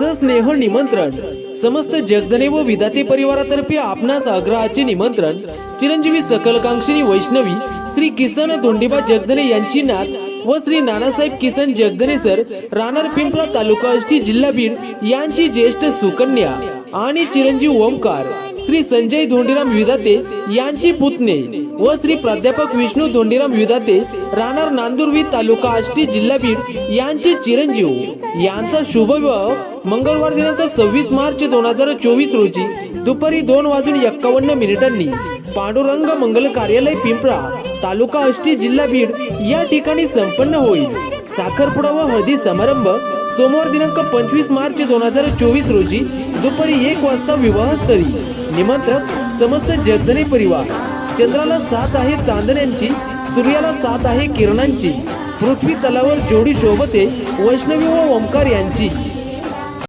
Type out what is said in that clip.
सस्नेह निमंत्रण. समस्त जगदने व विधाते परिवारातर्फे आपणास आग्रहाचे निमंत्रण. चिरंजीवी सकलकांक्षिणी वैष्णवी श्री किसन धोंडीबा जगदने यांची नात व श्री नानासाहेब किसन जगदने सर राणार पिंपळा तालुका जिल्हा बीड यांची ज्येष्ठ सुकन्या आणि चिरंजीव ओमकार श्री संजय धोंडीराम विधाते यांची पुतणे व श्री प्राध्यापक विष्णू धोंडीराम विधाते राहणार नांदुरवी तालुका आष्टी जिल्हा बीड यांचे चिरंजीव. यांचा शुभविवाह मंगळवार दिनांक सव्वीस मार्च दोन हजार चोवीस रोजी दुपारी दोन वाजून एक्कावन्न मिनिटांनी पांडुरंग मंगल कार्यालय पिंपळा तालुका आष्टी जिल्हा बीड या ठिकाणी संपन्न होईल. साखरपुडा व हळदी समारंभ सोमवार दिनांक पंचवीस मार्च दोन हजार चोवीस रोजी दुपारी एक वाजता विवाहस्थळी निमंत्रक समस्त जगदने परिवार. चंद्राला साथ आहे चांदण्यांची सूर्याला साथ आहे किरणांची. पृथ्वी तलावर जोडी शोभते वैष्णवी व ओंकार यांची.